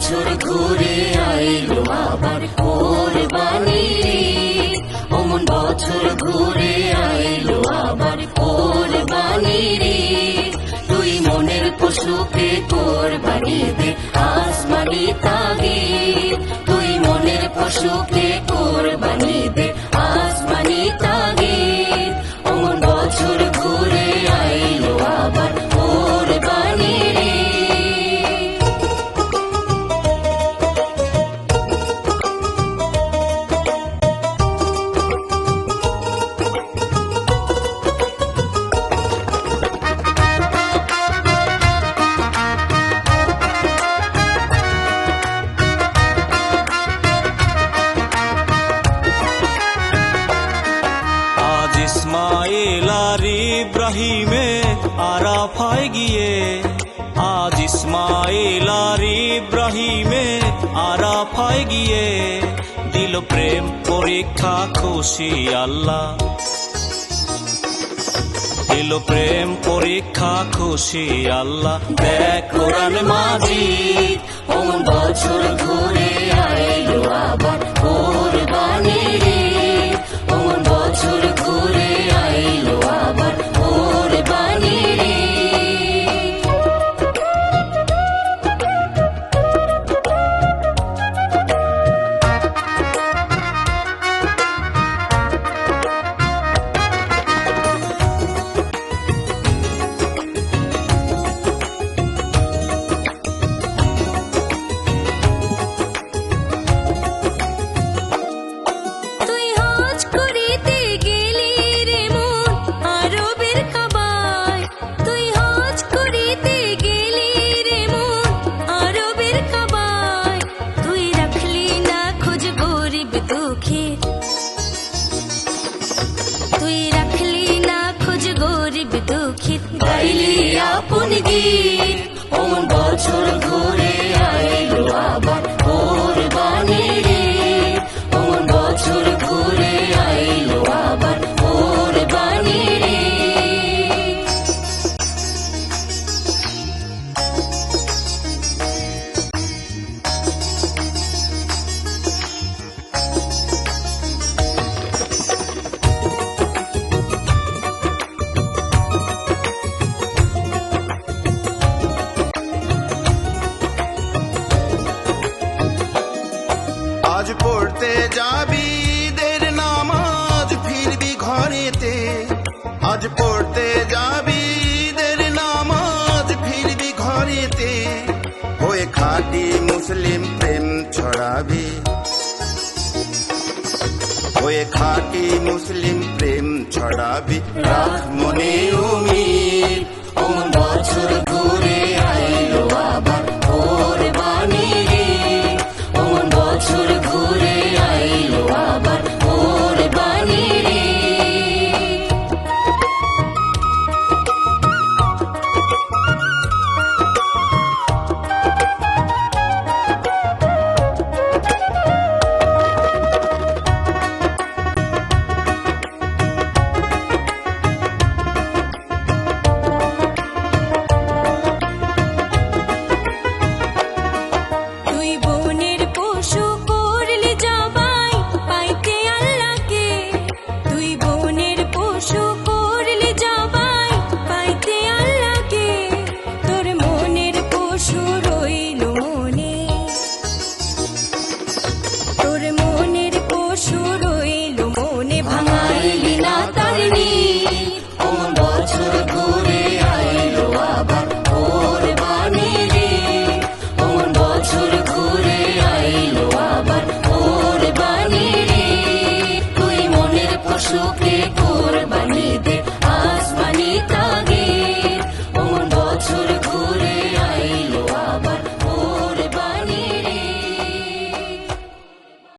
বছর ঘুরে আইলো আবার কোরবানি। অমন বছর ঘুরে আইলো আবার কোরবানি। তুই মনের পশুকে কোরবানি দে আসমানি তাগি তুই মনের পশুকে কোরবানি দে ইসমাইল আর ইব্রাহিমে আরাফায় গিয়ে, আজ ইসমাইল আর ইব্রাহিমে আরাফায় গিয়ে দিল প্রেম, পরীক্ষা, খুশি, আল্লাহ। দিল প্রেম, পরীক্ষা, খুশি, আল্লাহ। দেখ কোরআন মাঝি অমন বছর ঘুরে আইলো আবার। গাইলি আপন গীত ওমন বছর আজ পড়তে যাবি দের নামাজ ফিরবি ঘরেতে, হয়ে খাটি মুসলিম প্রেম ছড়াবি। হয়ে খাটি মুসলিম প্রেম ছড়াবি, রাখ মনে বছর